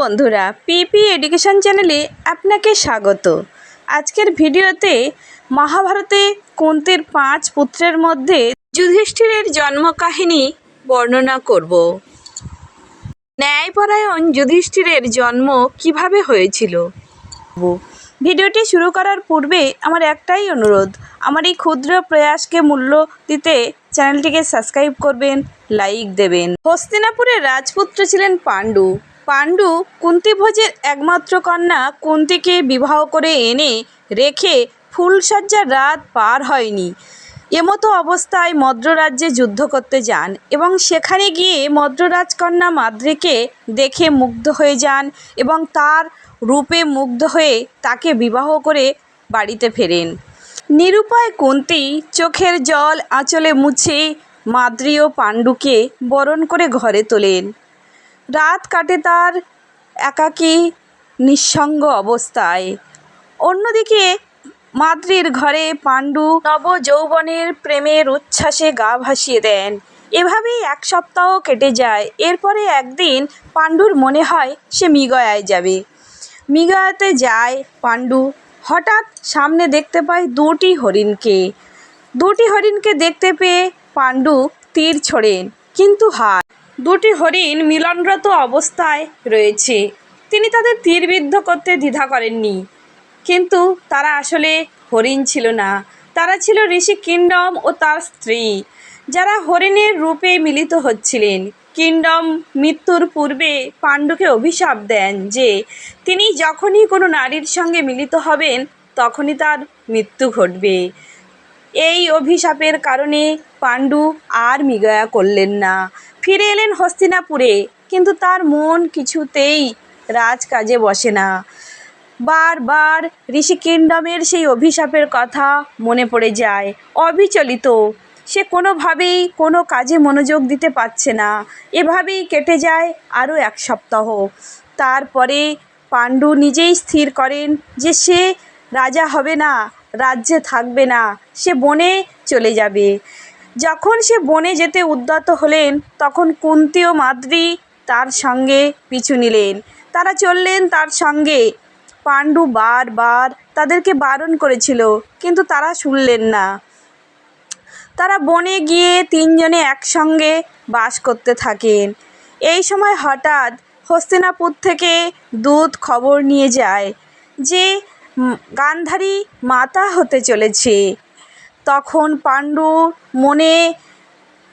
বন্ধুরা, পিপি এডুকেশন চ্যানেলে আপনাকে স্বাগত। আজকের ভিডিওতে মহাভারতে কুন্তির পাঁচ পুত্রের মধ্যে যুধিষ্ঠিরের জন্ম কাহিনী বর্ণনা করব। ন্যায়পরায়ণ যুধিষ্ঠিরের জন্ম কীভাবে হয়েছিল? ভিডিওটি শুরু করার পূর্বে আমার একটাই অনুরোধ, আমার এই ক্ষুদ্র প্রয়াসকে মূল্য দিতে চ্যানেলটিকে সাবস্ক্রাইব করবেন, লাইক দেবেন। হস্তিনাপুরের রাজপুত্র ছিলেন পাণ্ডু। পাণ্ডু কুন্তিভোজের একমাত্র কন্যা কুন্তিকে বিবাহ করে এনে রেখে ফুলসজ্জার রাত পার হয়নি। এমতো অবস্থায় মদ্ররাজ্যে যুদ্ধ করতে যান এবং সেখানে গিয়ে মদ্ররাজকন্যা মাদ্রিকে দেখে মুগ্ধ হয়ে যান এবং তার রূপে মুগ্ধ হয়ে তাকে বিবাহ করে বাড়িতে ফেরেন। নিরুপায় কুন্তি চোখের জল আঁচলে মুছে মাদ্রি ও পাণ্ডুকে বরণ করে ঘরে তোলেন। রাত কাটে তার একাকী নিঃসঙ্গ অবস্থায়। অন্যদিকে মাদ্রির ঘরে পাণ্ডু নব যৌবনের প্রেমের উচ্ছ্বাসে গা ভাসিয়ে দেন। এভাবেই এক সপ্তাহ কেটে যায়। এরপরে একদিন পাণ্ডুর মনে হয় সে মৃগয়ায় যাবে। মৃগয়াতে যায় পাণ্ডু। হঠাৎ সামনে দেখতে পায় দুটি হরিণকে। দুটি হরিণকে দেখতে পেয়ে পাণ্ডু তীর ছোড়েন, কিন্তু হার দুটি হরিণ মিলনরত অবস্থায় রয়েছে। তিনি তাদের তীরবিদ্ধ করতে দ্বিধা করেননি। কিন্তু তারা আসলে হরিণ ছিল না। তারা ছিল ঋষি কিংডম ও তার স্ত্রী, যারা হরিণের রূপে মিলিত হচ্ছিলেন। কিংডম মৃত্যুর পূর্বে পাণ্ডুকে অভিশাপ দেন যে তিনি যখনই কোনো নারীর সঙ্গে মিলিত হবেন, তখনই তার মৃত্যু ঘটবে। এই অভিশাপের কারণে পাণ্ডু আর মৃগয়া করলেন না। ফিরে এলেন হস্তিনাপুরে, কিন্তু তার মন কিছুতেই রাজকাজে বসে না। বারবার ঋষি কিংডমের সেই অভিশাপের কথা মনে পড়ে যায়। অবিচলিত, সে কোনোভাবেই কোনো কাজে মনোযোগ দিতে পারছে না। এভাবেই কেটে যায় আরও এক সপ্তাহ। তারপরে পাণ্ডু নিজেই স্থির করেন যে সে রাজা হবে না, রাজ্যে থাকবে না, সে বনে চলে যাবে। যখন সে বনে যেতে উদ্যত হলেন, তখন কুন্তি ও মাদ্রি তার সঙ্গে পিছু নিলেন। তারা চললেন তার সঙ্গে। পাণ্ডু বারবার তাদেরকে বারণ করেছিল, কিন্তু তারা শুনলেন না। তারা বনে গিয়ে তিনজনে একসঙ্গে বাস করতে থাকেন। এই সময় হঠাৎ হস্তিনাপুর থেকে দূত খবর নিয়ে যায় যে গান্ধারী মাতা হতে চলেছে। তখন পাণ্ডু মনে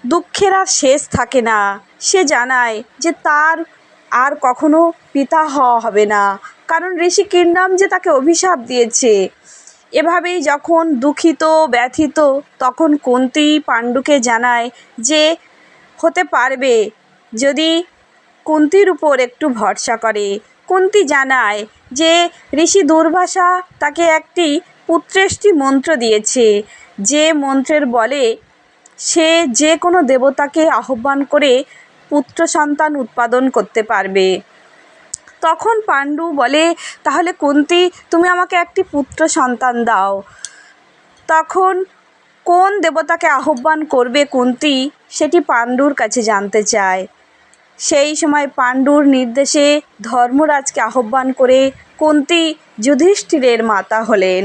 দুঃখের আর শেষ থাকে না। সে জানায় যে তার আর কখনো পিতা হওয়া হবে না। কারণ ঋষি কিংডম যে তাকে অভিশাপ দিয়েছে। এভাবেই যখন দুঃখিত, ব্যথিত, তখন কুন্তি পাণ্ডুকে জানায় যে হতে পারবে যদি কুন্তির উপর একটু ভরসা করে। কুন্তি জানায় যে ঋষি দুর্বাসা তাকে একটি পুত্রেষ্টি মন্ত্র দিয়েছে। যে মন্ত্রের বলে, সে যে কোনো দেবতাকে আহ্বান করে পুত্র সন্তান উৎপাদন করতে পারবে। তখন পাণ্ডু বলে, তাহলে কুন্তি, তুমি আমাকে একটি পুত্র সন্তান দাও। তখন কোন দেবতাকে আহ্বান করবে কুন্তি, সেটি পাণ্ডুর কাছে জানতে চায়। সেই সময় পাণ্ডুর নির্দেশে ধর্মরাজকে আহ্বান করে কুন্তি যুধিষ্ঠিরের মাতা হলেন।